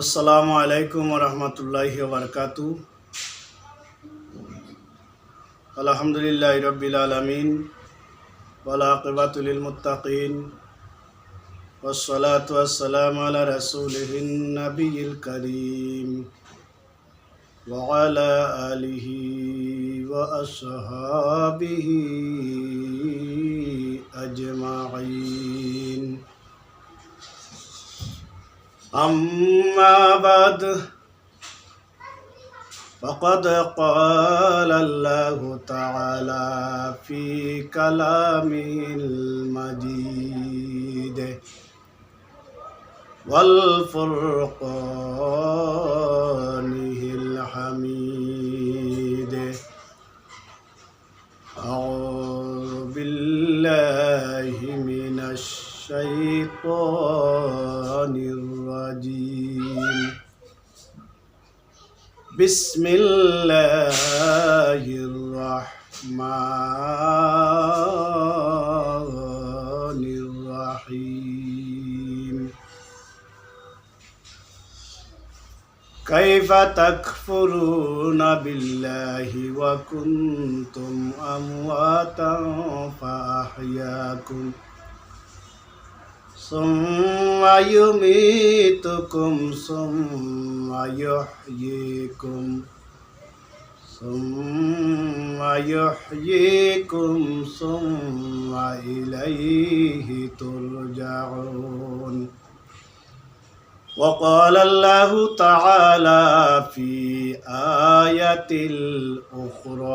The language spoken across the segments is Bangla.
আসসালামু আলাইকুম রহমতুল্লাহ বারকাতু আলহামদুলিল্লাহ রবিল আলমিন ওলাকিবাতুল মুতাকিন والصلاة والسلام على رسوله النبي الكريم وعلى آله وأصحابه أجمعين أما بعد فقد قال الله تعالى في كلامه المجيد والفرقانه الحميد أعوذ بسم الله الرحمن الرحيم. كيف تكفرون بالله وكنتم أمواتا فأحياكم ثم يميتكم ثم يحييكم ثم يحييكم ثم إليه ترجعون وقال الله تعالى في آية الأخرى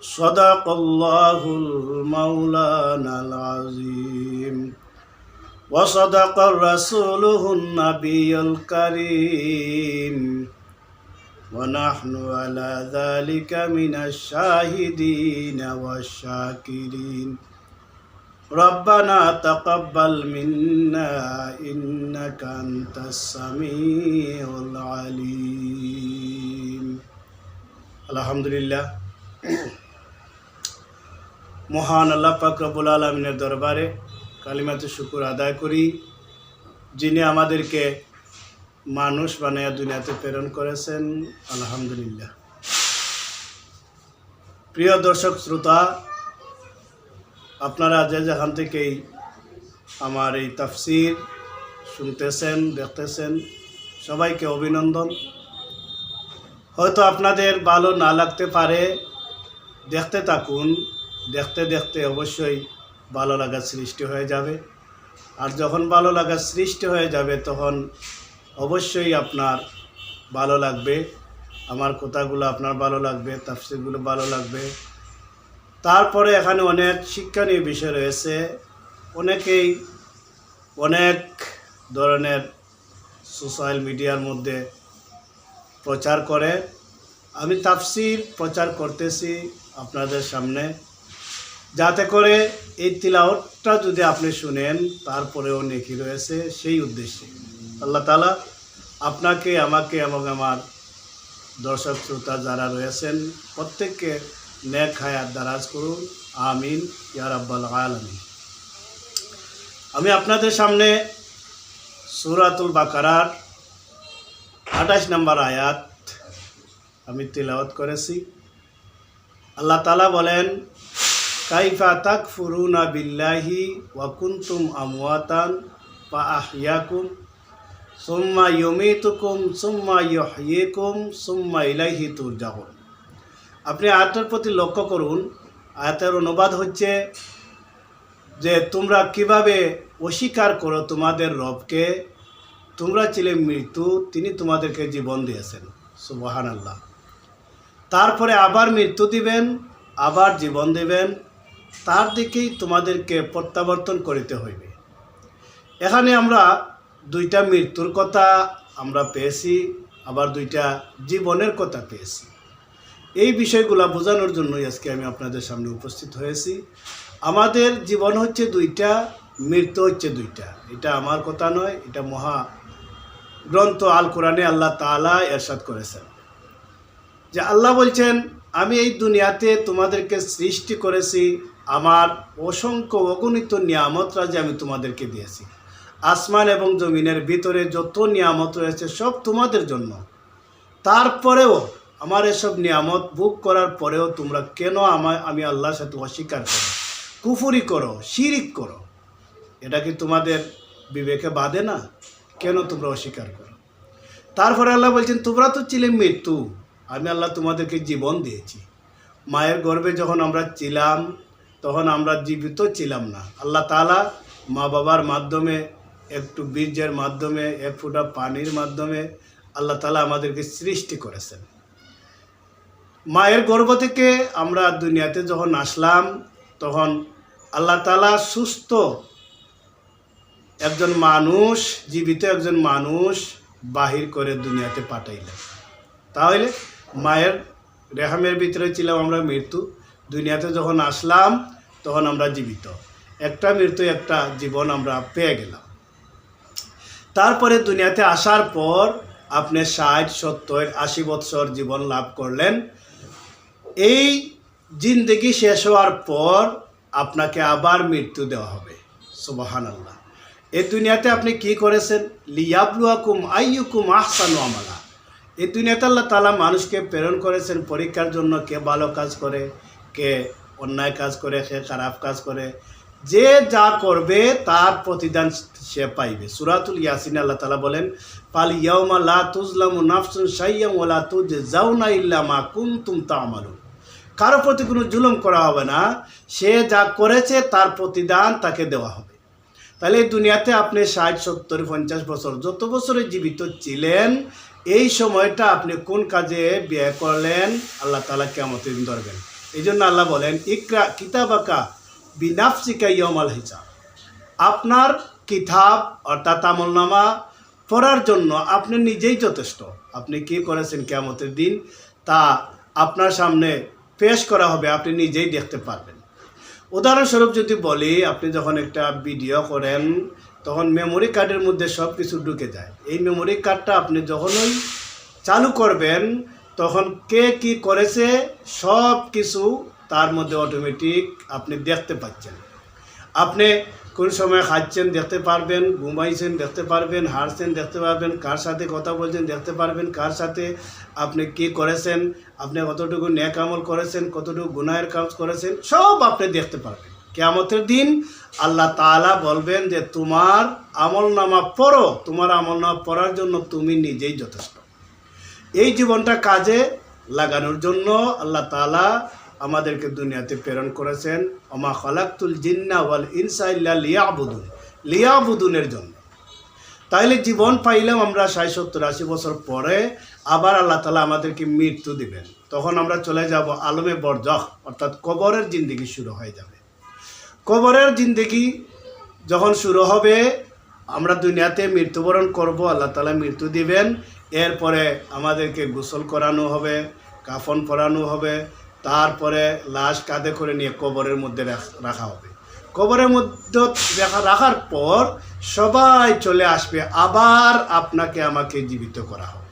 صدق الله المولانا العظيم وصدق رسوله النبي الكريم ونحن على ذلك من الشاهدين والشاكرين ربنا تقبل منا إنك أنت السميع العليم الحمد لله মহান আল্লাহ রব্বুল আলমিনের দরবারে কালিমাতে শুকুর আদায় করি, যিনি আমাদেরকে মানুষ বানাইয়া দুনিয়াতে প্রেরণ করেছেন, আলহামদুলিল্লাহ। প্রিয় দর্শক শ্রোতা, আপনারা যে যেখান থেকেই আমার এই তাফসির শুনতেছেন, দেখতেছেন, সবাইকে অভিনন্দন। হয়তো আপনাদের ভালো না লাগতে পারে, দেখতে থাকুন দেখতে দেখতে অবশ্যই ভালো লাগার সৃষ্টি হয়ে যাবে। আর যখন ভালো লাগার সৃষ্টি হয়ে যাবে, তখন অবশ্যই আপনার ভালো লাগবে। আমার কথাগুলো আপনার ভালো লাগবে, তাফসিরগুলো ভালো লাগবে। তারপরে এখানে অনেক শিক্ষণীয় বিষয় রয়েছে। অনেকেই অনেক ধরনের সোশ্যাল মিডিয়ার মধ্যে প্রচার করে। আমি তাফসির প্রচার করতেছি আপনাদের সামনে। যাতে করে এই তিলাওয়াতটা যদি আপনি শুনেন, তারপরেও নেকি রয়েছে সেই উদ্দেশ্যে। আল্লাহ তালা আপনাকে, আমাকে এবং আমার দর্শক শ্রোতা যারা রয়েছেন, প্রত্যেককে নেক হায়াত দারাজ করুন। আমিন ইয়ার আব্বাল আলমিন। আমি আপনাদের সামনে সুরাতুল বাকারার আঠাশ নম্বর আয়াত আমি তিলাওয়াত করেছি। আল্লাহ তালা বলেন কাইফা তাক ফুরুনা বিল্লাহি ওয়াকুন্তুম আমওয়াতান পা আহিয়াকুম সুম্মা ইয়মিতুকুম সুম্মা ইয়হিয়েকুম সুম্মা ইলাইহি তুরজাউন। আপনি আয়াতের প্রতি লক্ষ্য করুন, আয়াতের অনুবাদ হচ্ছে যে তোমরা কীভাবে অস্বীকার করো তোমাদের রবকে, তোমরা ছিলে মৃত্যু, তিনি তোমাদেরকে জীবন দিয়েছেন। সুবাহান আল্লাহ তারপরে আবার মৃত্যু দিবেন, আবার জীবন দেবেন তার দিকেই তোমাদেরকে প্রত্যাবর্তন করিতে হইবে। এখানে আমরা দুইটা মৃত্যুর কথা আমরা পেয়েছি, আবার দুইটা জীবনের কথা পেয়েছি। এই বিষয়গুলো বোঝানোর জন্যই আজকে আমি আপনাদের সামনে উপস্থিত হয়েছি। আমাদের জীবন হচ্ছে দুইটা, মৃত্যু হচ্ছে দুইটা। এটা আমার কথা নয়, এটা মহা গ্রন্থ আল কোরআনে আল্লাহ তাআলা এরশাদ করেছেন। যে আল্লাহ বলছেন, আমি এই দুনিয়াতে তোমাদেরকে সৃষ্টি করেছি আমার অসংখ্য অগণিত নিয়ামতরা যে আমি তোমাদেরকে দিয়েছি। আসমান এবং জমিনের ভিতরে যত নিয়ামত রয়েছে, সব তোমাদের জন্য। তারপরেও আমার এসব নিয়ামত ভোগ করার পরেও তোমরা কেন আমায়, আমি আল্লাহর সাথে অস্বীকার করো? কুফুরি করো, শিরিক করো? এটা কি তোমাদের বিবেকে বাঁধে না? কেন তোমরা অস্বীকার করো? তারপরে আল্লাহ বলছেন, তোমরা তো ছিলে মৃত্যু। আমি আল্লাহ তোমাদেরকে জীবন দিয়েছি। মায়ের গর্ভে যখন আমরা ছিলাম তখন আমরা জীবিত ছিলাম না। আল্লাহ তালা মা বাবার মাধ্যমে, একটু বীর্যের মাধ্যমে, এক ফোঁটা পানির মাধ্যমে আল্লাহ তালা আমাদেরকে সৃষ্টি করেছেন। মায়ের গর্ভ থেকে আমরা দুনিয়াতে যখন আসলাম, তখন আল্লাহ তালা সুস্থ একজন মানুষ, জীবিত একজন মানুষ বাহির করে দুনিয়াতে পাঠাইলেন। তাহলে মায়ের রেহামের ভিতরে ছিলাম আমরা মৃত্যু। দুনিয়াতে যখন আসলাম, তখন আমরা জীবিত। একটা মৃত্যু, একটা জীবন আমরা পেয়ে গেলাম। তারপরে দুনিয়াতে আসার পর আপনি ষাট, সত্তর, আশি বৎসর জীবন লাভ করলেন। এই জিন্দগি শেষ হওয়ার পর আপনাকে আবার মৃত্যু দেওয়া হবে। সুবাহান আল্লাহ এই দুনিয়াতে আপনি কি করেছেন? লিয়াবলুয়াকুম আইয়ুকুম আহসানু আমালা। এই দুনিয়াতে আল্লাহ তালা মানুষকে প্রেরণ করেছেন পরীক্ষার জন্য কে ভালো কাজ করে কে অন্যায় কাজ করে, সে খারাপ কাজ করে, যে যা করবে তার প্রতিদান সে পাইবে। সুরাতুল ইয়াসিন আল্লাহ তালা বলেন পাল ইয়াউমা লা তুজলামু নাফসুন শাইয়াম ওয়ালা তুজ জাউনা ইল্লা মা কুনতুম তা'মালুন। কারও প্রতি কোনো জুলুম করা হবে না, সে যা করেছে তার প্রতিদান তাকে দেওয়া হবে। তাহলে দুনিয়াতে আপনি ষাট, সত্তর, পঞ্চাশ বছর যত বছরে জীবিত ছিলেন, এই সময়টা আপনি কোন কাজে ব্যয় করলেন, আল্লাহ তালা কেমন ধরবেন। এই জন্য আল্লাহ বলেন, ইকরা কিতাবাকা বিনাফসিকা ইয়মাল হিসাব। আপনার কিতাব অর্থাৎ আমলনামা পড়ার জন্য আপনি নিজেই যথেষ্ট। আপনি কি করেছেন কেমতের দিন? তা আপনার সামনে পেশ করা হবে, আপনি নিজেই দেখতে পারবেন। উদাহরণস্বরূপ যদি বলি, আপনি যখন একটা ভিডিও করেন, তখন মেমোরি কার্ডের মধ্যে সব কিছু ঢুকে যায়। এই মেমোরি কার্ডটা আপনি যখনই চালু করবেন তখন কে কি করেছে, সব কিছু তার মধ্যে অটোমেটিক আপনি দেখতে পাচ্ছেন। আপনি কোন সময় খাচ্ছেন দেখতে পারবেন, ঘুমাইছেন দেখতে পারবেন হারছেন দেখতে পারবেন, কার সাথে কথা বলছেন দেখতে পারবেন, কার সাথে আপনি কি করেছেন, আপনি কতটুকু ন্যাক আমল করেছেন, কতটুকু গুনাহের কাজ করেছেন, সব আপনি দেখতে পারবেন। কেয়ামতের দিন আল্লাহ তাআলা বলবেন যে, তোমার আমল নামা পড়ো, তোমার আমল নামা পড়ার জন্য তুমি নিজেই যথেষ্ট। এই জীবনটা কাজে লাগানোর জন্য আল্লাহ তাআলা আমাদেরকে দুনিয়াতে প্রেরণ করেছেন। অমা খলাকুল জিন্না ওয়াল ইনসা ইল্লা লিয়াবুদুন। লিয়াবুদুনের জন্য। তাইলে জীবন পাইলাম আমরা ষাট সত্তর আশি বছর পরে আবার আল্লাহ তালা আমাদেরকে মৃত্যু দিবেন। তখন আমরা চলে যাব আলমে বরজখ অর্থাৎ কবরের জিন্দিগি শুরু হয়ে যাবে। কবরের জিন্দিগি যখন শুরু হবে, আমরা দুনিয়াতে মৃত্যুবরণ করব, আল্লাহ তালা মৃত্যু দিবেন। এরপরে আমাদেরকে গোসল করানো হবে, কাফন পরানো হবে, তারপরে লাশ কাঁধে করে নিয়ে কবরের মধ্যে রাখ- হবে। কবরের মধ্যে রাখা, রাখার পর সবাই চলে আসবে, আবার আপনাকে আমাকে জীবিত করা হবে।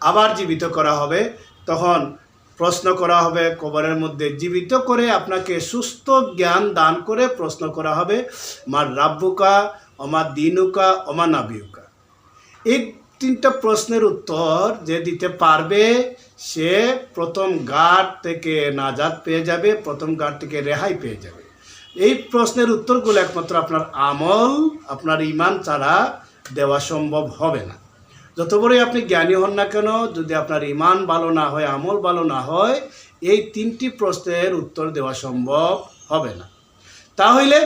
আবার জীবিত করা হবে, তখন প্রশ্ন করা হবে, কবরের মধ্যে জীবিত করে আপনাকে সুস্থ জ্ঞান দান করে প্রশ্ন করা হবে, মার রাব্বুকা অমার দিনুকা, অমা নাবিউকা? এই তিনটা প্রশ্নের উত্তর যে দিতে পারবে, সে প্রথম গার্ড থেকে নাজাদ পেয়ে যাবে, প্রথম গার্ড থেকে রেহাই পেয়ে যাবে। এই প্রশ্নের উত্তরগুলো একমাত্র আপনার আমল, আপনার ইমান ছাড়া দেওয়া সম্ভব হবে না। যত বড়ই আপনি জ্ঞানী হন না কেন, যদি আপনার ইমান ভালো না হয়, আমল ভালো না হয়, এই তিনটি প্রশ্নের উত্তর দেওয়া সম্ভব হবে না। তাহলে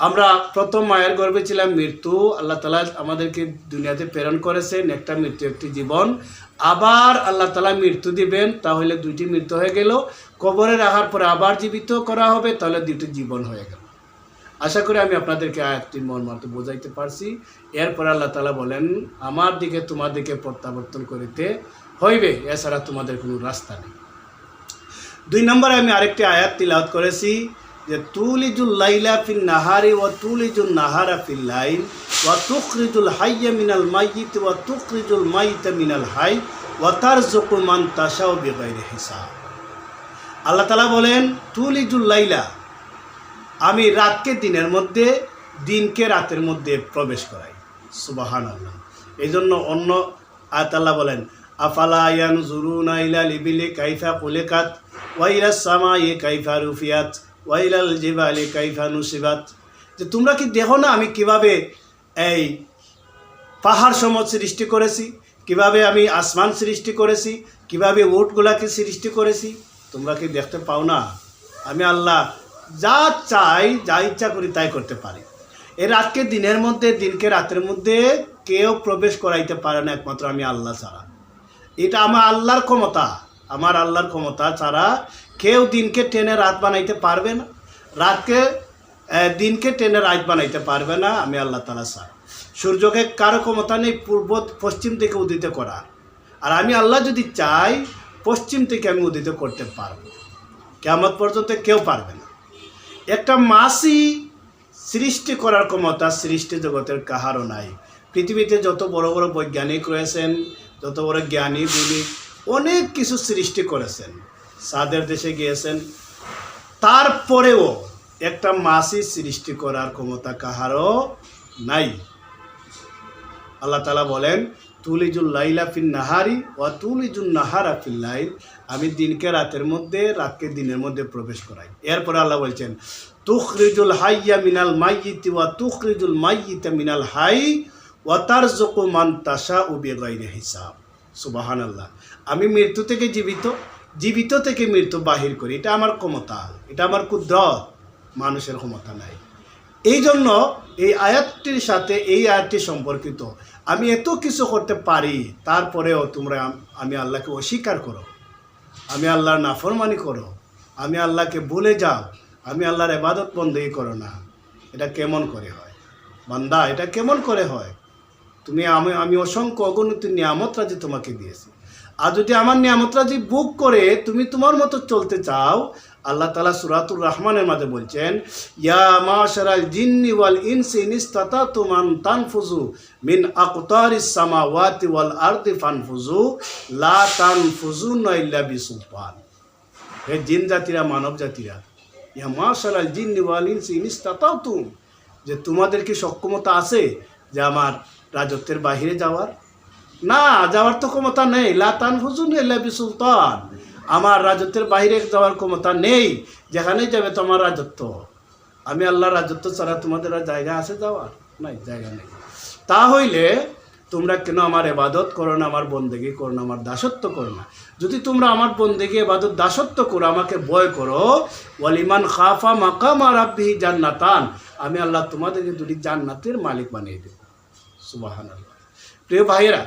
আমরা প্রথম মায়ের গর্ভে ছিলাম মৃত্যু। আল্লাহ তালা আমাদেরকে দুনিয়াতে প্রেরণ করেছেন, একটা মৃত্যু, একটি জীবন। আবার আল্লাহ তালা মৃত্যু দিবেন, তাহলে দুইটি মৃত্যু হয়ে গেল। কবরে রাখার পরে আবার জীবিত করা হবে, তাহলে দুটি জীবন হয়ে গেল। আশা করি আমি আপনাদেরকে আয়াতটির মর্মার্থ বোঝাইতে পারছি। এরপর আল্লাহ তালা বলেন, আমার দিকে তোমার দিকে প্রত্যাবর্তন করিতে হইবে, এছাড়া তোমাদের কোনো রাস্তা নেই। দুই নম্বরে আমি আরেকটি আয়াত তিলাওয়াত করেছি। যে তুলিজুল লাইলা ফিল নাহারি ও তুলিজুল নাহারা ফিল লাইল ও তুখরিজুল হাইয়া মিনাল মাইয়িত ও তুখরিজুল মাইতা মিনাল হাই ও তার মান তাসাও বেগাইরে হিসাব আল্লাহ তালা বলেন, তুলিজুল লাইলা। আমি রাতকে দিনের মধ্যে, দিনকে রাতের মধ্যে প্রবেশ করাই। সুবাহান আল্লাহ এই জন্য অন্য আয়াতাল্লাহ বলেন, আফালা ইয়ান জুরুনা ইলা লিবিলি কাইফা কুলেকাত ওয়াইলা সামা ইয়ে কাইফা রুফিয়াত? ওয়াইলাল জিবালি কাইফা নুসিবাত। যে তোমরা কি দেখো না আমি কীভাবে এই পাহাড় সমত সৃষ্টি করেছি? কীভাবে আমি আসমান সৃষ্টি করেছি? কীভাবে উটগুলাকে সৃষ্টি করেছি? তোমরা কি দেখতে পাও না? আমি আল্লাহ যা চাই, যা ইচ্ছা করি তাই করতে পারি। এই রাতকে দিনের মধ্যে, দিনকে রাতের মধ্যে কেউ প্রবেশ করাইতে পারে না, একমাত্র আমি আল্লাহ ছাড়া। এটা আমার আল্লাহর ক্ষমতা। আমার আল্লাহর ক্ষমতা ছাড়া কেউ দিনকে টেনে রাত বানাইতে পারবে না। রাতকে দিনকে টেনে রাত বানাইতে পারবে না, আমি আল্লাহ তালা ছাড়া সূর্যকে কারও ক্ষমতা নেই, পূর্ব, পশ্চিম থেকে উদিত করার। আর আমি আল্লাহ যদি চাই, পশ্চিম থেকে আমি উদিত করতে পারব। কেমন পর্যন্ত কেউ পারবে না। একটা মাসি সৃষ্টি করার ক্ষমতা সৃষ্টি জগতের কাহারও নাই। পৃথিবীতে যত বড় বড় বৈজ্ঞানিক রয়েছেন, যত বড় জ্ঞানী গুণী অনেক কিছু সৃষ্টি করেছেন। সাদের দেশে গিয়েছেন। তারপরেও একটা মাসি সৃষ্টি করার ক্ষমতা কাহারও নাই। আল্লাহ তালা বলেন, তুলিজুল লাইলা ফিল নাহারি ও তুলিজুল নাহারা ফিল লাইল। আমি দিনকে রাতের মধ্যে, রাতকে দিনের মধ্যে প্রবেশ করাই। এরপরে আল্লাহ বলছেন, তুখরিজুল হাইয়া মিনাল মাইয়িতি ওয়া তুখরিজুল মাইয়িতা মিনাল হাই ওয়া তারজুকু মান তাশা উ বিগাইরি হিসাব। সুবাহান আল্লাহ আমি মৃত্যু থেকে জীবিত। জীবিত থেকে মৃত্যু বাহির করি, এটা আমার ক্ষমতা, এটা আমার কুদরত, মানুষের ক্ষমতা নাই। এই জন্য এই আয়াতটির সাথে, এই আয়াতটি সম্পর্কিত। আমি এত কিছু করতে পারি, তারপরেও তোমরা আমি আল্লাহকে অস্বীকার করো। আমি আল্লাহর নাফরমানি করো। আমি আল্লাহকে ভুলে যাও, আমি আল্লাহর এবাদত বন্দেই করো না। এটা কেমন করে হয়? বান্দা, এটা কেমন করে হয়? তুমি আমি আমি অসংখ্য অগণিত নিয়ামত রাজি তোমাকে দিয়েছি। আর যদি আমার নিয়ামত রাজি বুক করে, তুমি তোমার মতো চলতে চাও, আল্লাহ তালা সুরাতুর রহমানের মাঝে বলছেন, ইয়া মাশারাল জিন্নি ওয়াল ইনসি নিস্তাতা তুমান তানফুজু মিন আকতার আকতারিস সামাওয়াতি ওয়াল আরদি ফানফুজু লা তানফুজুনা ইল্লা বিসুলতান। হে জিন জাতিরা, মানব জাতিরা, ইয়া মাশারাল জিন্নি ওয়াল ইনসি নিস্তাতাও তুম যে তোমাদের কি সক্ষমতা আছে যে আমার রাজত্বের বাহিরে যাওয়ার? না, যাওয়ার তো ক্ষমতা নেই। লাতান হুজুন এল্লাবি সুলতান। আমার রাজত্বের বাইরে যাওয়ার ক্ষমতা নেই। যেখানেই যাবে তোমার রাজত্ব। আমি আল্লাহর রাজত্ব ছাড়া তোমাদের আর জায়গা আছে যাওয়ার? নাই, জায়গা নেই। তা হইলে তোমরা কেন আমার এবাদত করো না, আমার বন্দেগি করো না, আমার দাসত্ব করো না? যদি তোমরা আমার বন্দেগি, এবাদত, দাসত্ব করো, আমাকে ভয় করো, ওয়ালিমান খাফা আর আব্বিহি জান্নাতান, আমি আল্লাহ তোমাদেরকে দুটি জান্নাতের মালিক বানিয়ে দেব। সুবাহান আল্লাহ প্রিয় ভাইয়েরা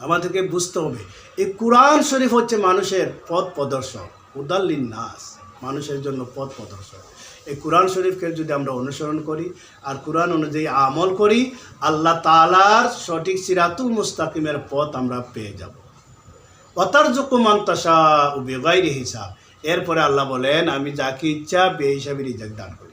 আমাদেরকে বুঝতে হবে। এই কোরআন শরীফ হচ্ছে মানুষের পথ প্রদর্শক। উদাল্লিন নাস মানুষের জন্য পথ প্রদর্শক। এই কোরআন শরীফকে যদি আমরা অনুসরণ করি আর কোরআন অনুযায়ী আমল করি, আল্লাহ তালার সঠিক সিরাতুল মুস্তাকিমের পথ আমরা পেয়ে যাব। অতার্যক্য মান্তাসা ও বেগাইরি হিসাব। এরপরে আল্লাহ বলেন, আমি যাকে ইচ্ছা বে হিসাবে রিজাক দান করি।